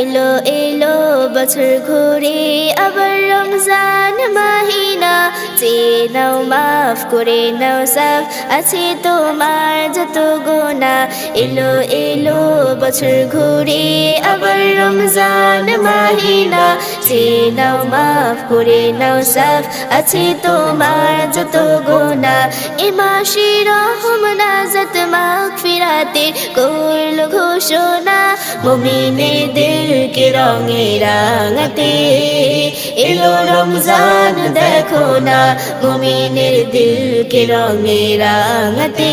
এলো এলো বছর ঘুরে আবার রমজান মাহিনা চেয়ে নাও, মাফ করে নাও সাফ আছে তোমার যত গোনা। এলো এলো, বছর ঘুরে আবার রমজান মাহিনা। চেয়ে নাও, মাফ করে নাও সাফ আছে তোমার যত গোনা। এ মাসে রহম নাজত মাগ ফিরাতে করল ঘোষণা। মুমিনেদেরকে রঙে রাঙাতে? এলো রমজান, দেখো না, মুমিনের দিলকে রঙে রাঙাতে।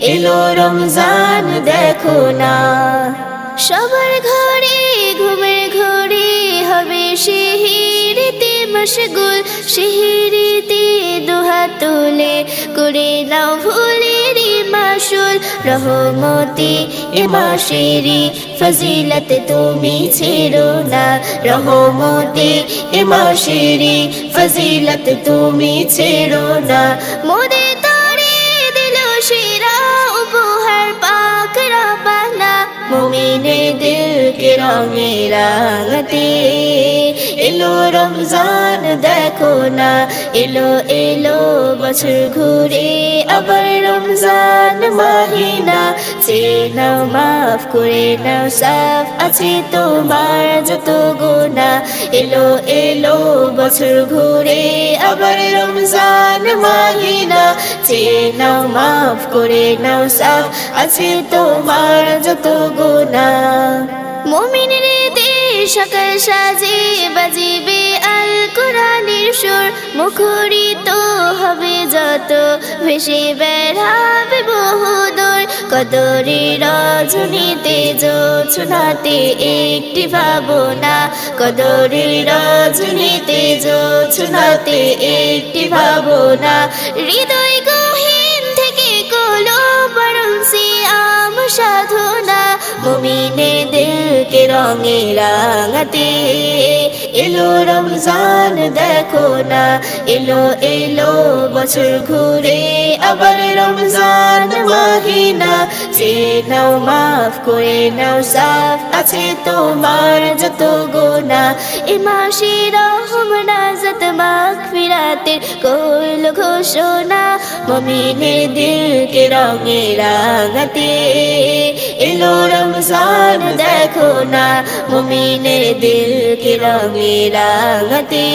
এলো রমজান, দেখো না। সবার ঘরে ঘুমের ঘরে হবে শিহিরিতে মশগুল। শিহিরিতে দুহাত তুলে করে নাও রহমতি এ মাসেরি ফজিলত তুমি ছেড়ো না। রহমতি এ মাসেরি ফজিলত তুমি ছেড়ো না। মোদে তরে দিল সেরা উপহার পাক রাবানা মুমিনে দিলকে রঙে রাঙাতে। এলো রমজান দেখো না। এলো এলো বছর ঘুরে আবার রমজান মাহিনা। নাও মাফ করে নাও, সাফ আছে তোমার যত গোনা এলো এলো বছর ঘুরে আবার রমজান মাহিনা। নাও মাফ করে নাও, সাফ আছে তোমার যত গোনা মমিনের সকাল সাজে বাজিবে আল কোরআনের সুর। মুখরিত ভেসে বেড়াবে বহুদূর। কদরে রজনীতে জোছনাতে একটি ভাবনা। কদরে রজনীতে জোছনাতে একটি ভাবনা। হৃদয় গহীন থেকে কলো পরম সিয়াম সাধনা। মুমিনে দিলকে রঙে রাঙাতে এলো রমজান, দেখো না। এলো এলো, বছর ঘুরে আবার রমজান, মাহিনা। সে নাও মাফ করে নাও সাফ, আছে তোমার যত গোনা। এ মাসেরা নাজত মাগফিরাতের ফিরাতে করল ঘোষণা মমিনের দিলকে রঙে রাঙাতে। এলো রমজান, দেখো না মমিনের দিলকে রঙে রাঙাতে।